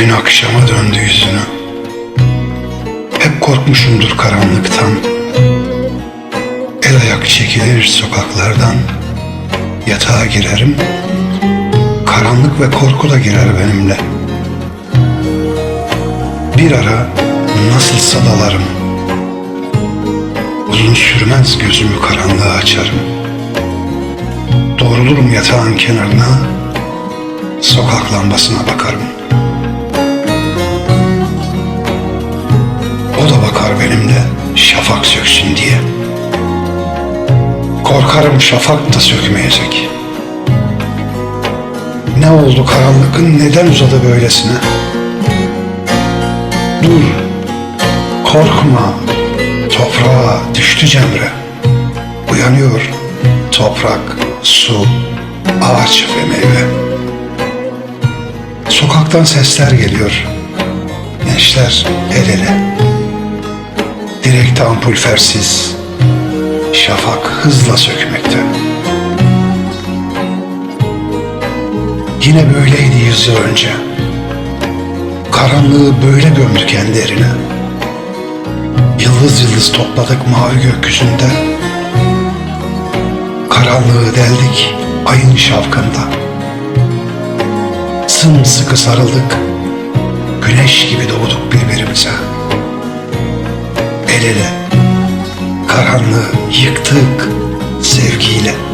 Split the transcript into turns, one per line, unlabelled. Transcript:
Gün akşama döndü yüzünü. Hep korkmuşumdur karanlıktan. El ayak çekilir sokaklardan. Yatağa girerim. Karanlık ve korku da girer benimle. Bir ara nasılsa dalarım. Uzun sürmez gözümü karanlığa açarım. Doğrulurum yatağın kenarına, sokak lambasına bakarım. Benimle şafak söksün diye. Korkarım şafak da sökmeyecek. Ne oldu karanlıkın neden uzadı böylesine? Dur, korkma, toprağa düştü Cemre. Uyanıyor toprak, su, ağaç ve meyve. Sokaktan sesler geliyor. Gençler el ele. Direkte ampul fersiz. Şafak hızla sökmekte. Yine böyleydi yüz yıl önce. Karanlığı böyle gömdü kendi erine. Yıldız yıldız topladık mavi gökyüzünde. Karanlığı deldik ayın şavkında. Sımsıkı sarıldık. Güneş gibi doğduk birbirimize. El ele karanlığı yıktık sevgiyle.